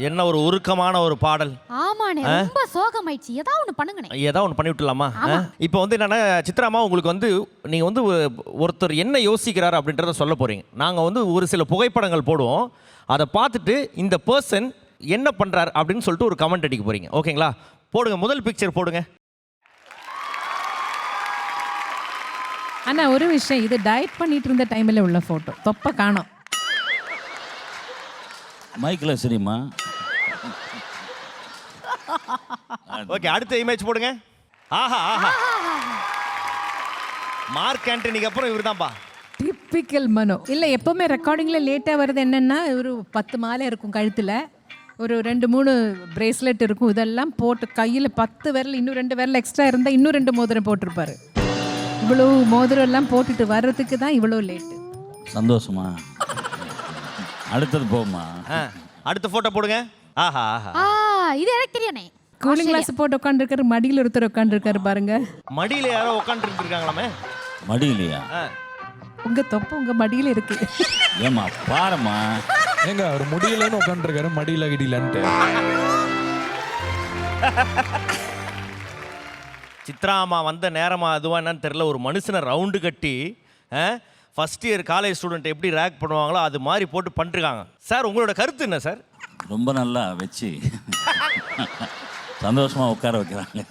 என்ன ஒரு உருக்கமான ஒரு பாடல்? ஆமாண்ணே ரொம்ப சோகமாயிடுச்சு. ஏதாவது ஒண்ணு பண்ணுங்கண்ணே. ஏதாவது ஒன்று பண்ணி விட்டுலாமா இப்போ வந்து என்னன்னா சித்ராமா உங்களுக்கு வந்து நீங்கள் வந்து ஒருத்தர் என்ன யோசிக்கிறார் அப்படின்றத சொல்ல போறீங்க. நாங்கள் வந்து ஒரு சில புகைப்படங்கள் போடுவோம். அதை பார்த்துட்டு இந்த பர்சன் என்ன பண்ணுறார் அப்படின்னு சொல்லிட்டு ஒரு கமெண்ட் அடிக்க போறீங்க. ஓகேங்களா? போடுங்க. முதல் பிக்சர் போடுங்க. ஆனா ஒரு விஷயம். இது டயட் பண்ணிட்டு இருந்த டைம்ல உள்ள போட்டோ தொப்பை காணோம். மைக்கில் சரிம்மா. ஓகே அடுத்த இமேஜ் போடுங்க. ஆஹா ஆஹா. மார்க் ஆண்டனிக்கு அப்புறம் இவர்தான்பா. டிப்பிக்கல் மனோ இல்லை எப்போவுமே ரெக்கார்டிங்கில் லேட்டாக வருது என்னென்னா ஒரு பத்து மாலை இருக்கும் கழுத்தில். ஒரு ரெண்டு மூணு பிரேஸ்லெட் இருக்கும். இதெல்லாம் போட்டு கையில் பத்து விரல் இன்னும் ரெண்டு விரல் எக்ஸ்ட்ரா இருந்தால் இன்னும் ரெண்டு மோதிரம் போட்டிருப்பாரு. இவ்வளோ மோதிரம் எல்லாம் போட்டுட்டு வர்றதுக்கு தான் இவ்வளோ லேட்டு சந்தோஷமா? அடுத்தது போம்மா ஆ, அடுத்த போட்டோ போடுங்க. ஆஹா ஆஹா. இது எனக்கு தெரியும்ண்ணே கூலிங் கிளாஸ் போட்டு உட்காந்துருக்காரு மடியில் ஒருத்தர் உட்காந்துருக்காரு பாருங்க. மடியில யாரோ உட்காந்துட்டு இருக்காங்களாமே மடியிலையா உங்கள் தொப்பை உங்கள் மடியில் இருக்கு. ஏம்மா பாரும்மா. ஏங்க அவர் முடியலன்னு உட்காந்துருக்காரு மடியில கிடிலன்ட்டு சித்ராமா வந்த நேரமா அதுவா என்னன்னு தெரியல ஒரு மனுஷனை ரவுண்டு கட்டி ஃபர்ஸ்ட் இயர் காலேஜ் ஸ்டூடெண்ட் எப்படி ரேக் பண்ணுவாங்களோ அது மாதிரி போட்டு பண்ணிருக்காங்க. சார் உங்களோட கருத்து என்ன சார்? ரொம்ப நல்லா வச்சு. சந்தோஷமா உட்கார வைக்கிறாங்க.